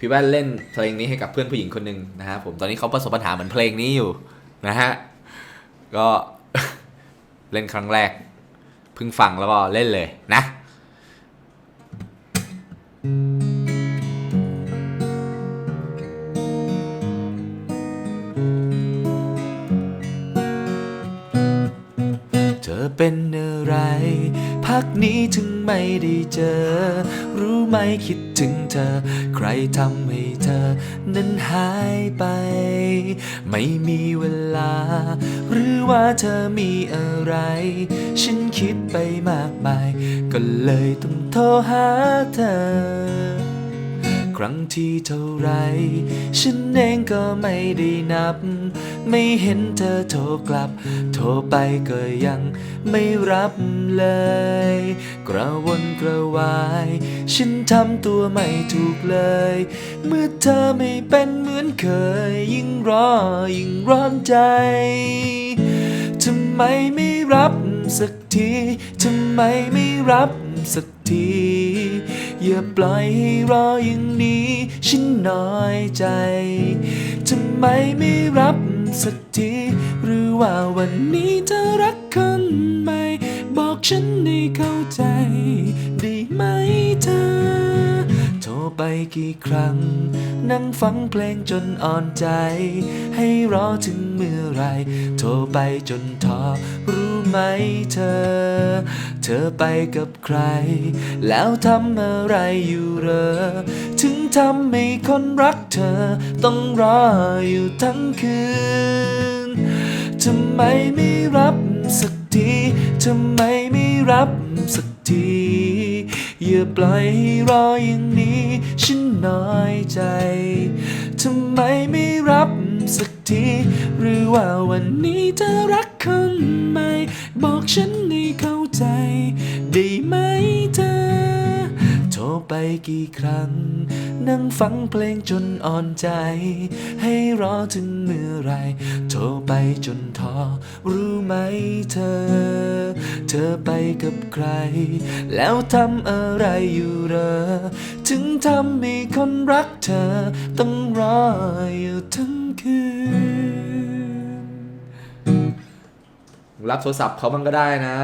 พี่แว่นเล่นเพลงนี้ให้กับเพื่อนผู้หญิงคนหนึ่งนะฮะผมตอนนี้เขาประสบปัญหาเหมือนเพลงนี้อยู่นะฮะก็เล่นครั้งแรกเพิ่งฟังแล้วก็เล่นเลยนะเธอเป็นอ ไร พักนี้ถึงไม่ได้เจอ รู้ไหมคิดถึงเธอ ใครทำให้เธอ นั้นหายไป ไม่มีเวลา หรือว่าเธอมีอะไร ฉันคิดไปมากมาย ก็เลยต้องโทรหาเธอ ครั้งที่เท่าไร ฉันเองก็ไม่ได้นับ ไม่เห็นเธอโทรกลับ โทรไปก็ยังไม่รับเลย กระวนกระวาย ฉันทำตัวไม่ถูกเลย เมื่อเธอไม่เป็นเหมือนเคย ยิ่งรอยิ่งร้อนใจทำไมไม่รับสักที ทำไมไม่รับ สักที อย่าปล่อยให้รออย่างนี้ ฉันน้อยใจทำไมไม่รับสักที หรือว่าวันนี้เธอรักคนใหม่ บอกฉันให้เข้าใจ ได้ไหมเธอ โทรไปกี่ครั้ง นั่งฟังเพลงจนอ่อนใจ ให้รอถึงเมื่อไร โทรไปจนท้อรู้ ไหมเธอ เธอไปกับใคร แล้วทำอะไรอยู่เหรอ ถึงทำให้คนรักเธอ ต้องรออยู่ทั้งคืนทำไมไม่รับสักทีทำไมไม่รับสักทีอย่าปล่อยให้รออย่างนี้ ฉันน้อยใจทำไมไม่รับสักที หรือว่าวันนี้เธอรักคนใหม่ บอกฉันให้เข้าใจ ได้ไหมเธอ โทรไปกี่ครั้ง นั่งฟังเพลงจนอ่อนใจ ให้รอถึงเมื่อไร โทรไปจนท้อรู้ไหมเธอ เธอไปกับใคร แล้วทำอะไรอยู่เหรอ ถึงทำให้คนรักเธอ ต้องรออยู่ทั้งคืน รับโทรศัพท์เขามันก็ได้นะ